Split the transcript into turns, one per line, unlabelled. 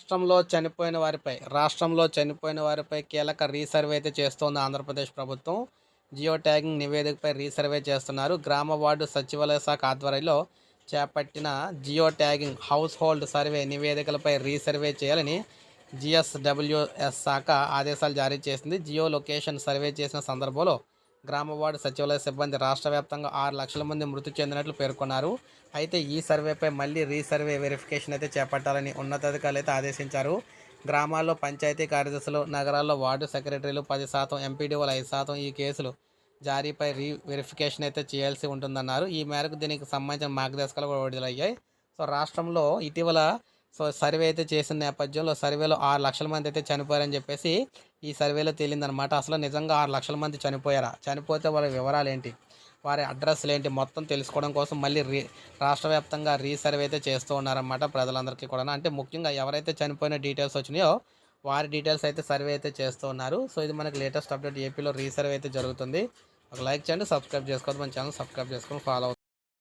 రాష్ట్రంలో చనిపోయిన వారిపై రాష్ట్రంలో చనిపోయిన వారిపై కీలక రీసర్వే అయితే చేస్తోంది ఆంధ్రప్రదేశ్ ప్రభుత్వం. జియో ట్యాగింగ్ నివేదికపై రీసర్వే చేస్తున్నారు. గ్రామ వార్డు సచివాలయ శాఖ ఆధ్వర్యంలో చేపట్టిన geo tagging house hold survey నివేదికలపై resurvey చేయాలని జిఎస్డబ్ల్యూఎస్ శాఖ ఆదేశాలు జారీ చేసింది. జియో లొకేషన్ సర్వే చేసిన సందర్భంలో గ్రామ వార్డు సచివాలయ సిబ్బంది రాష్ట్ర వ్యాప్తంగా ఆరు లక్షల మంది మృతి చెందినట్లు పేర్కొన్నారు. అయితే ఈ సర్వేపై మళ్ళీ రీసర్వే వెరిఫికేషన్ అయితే చేపట్టాలని ఉన్నతాధికారులు అయితే ఆదేశించారు. గ్రామాల్లో పంచాయతీ కార్యదర్శులు నగరాల్లో వార్డు సెక్రటరీలు పది శాతం ఎంపీడీఓలు ఐదు శాతం ఈ కేసులు జారీపై రీ వెరిఫికేషన్ అయితే చేయాల్సి ఉంటుందన్నారు. ఈ మేరకు దీనికి సంబంధించిన మార్గదర్శకాలు కూడా విడుదలయ్యాయి. సో రాష్ట్రంలో ఇటీవల సో సర్వే అయితే చేసిన నేపథ్యంలో సర్వేలో ఆరు లక్షల మంది అయితే చనిపోయారని చెప్పేసి ఈ సర్వేలో తేలిందనమాట అసలు నిజంగా ఆరు లక్షల మంది చనిపోయారా? చనిపోతే వాళ్ళ వివరాలు ఏంటి వారి అడ్రస్లు ఏంటి మొత్తం తెలుసుకోవడం కోసం మళ్ళీ రీ రాష్ట్ర వ్యాప్తంగా రీసర్వే అయితే చేస్తూ ఉన్నారన్నమాట ప్రజలందరికీ కూడా అంటే ముఖ్యంగా ఎవరైతే చనిపోయిన డీటెయిల్స్ వచ్చినాయో వారి డీటెయిల్స్ అయితే సర్వే అయితే చేస్తూ ఉన్నారు. సో ఇది మనకి లేటెస్ట్ అప్డేట్. ఏపీలో రీసర్వే అయితే జరుగుతుంది. ఒక లైక్ చేయండి సబ్స్క్రైబ్ చేసుకోవద్దు. మన ఛానల్ సబ్స్క్రైబ్ చేసుకొని ఫాలో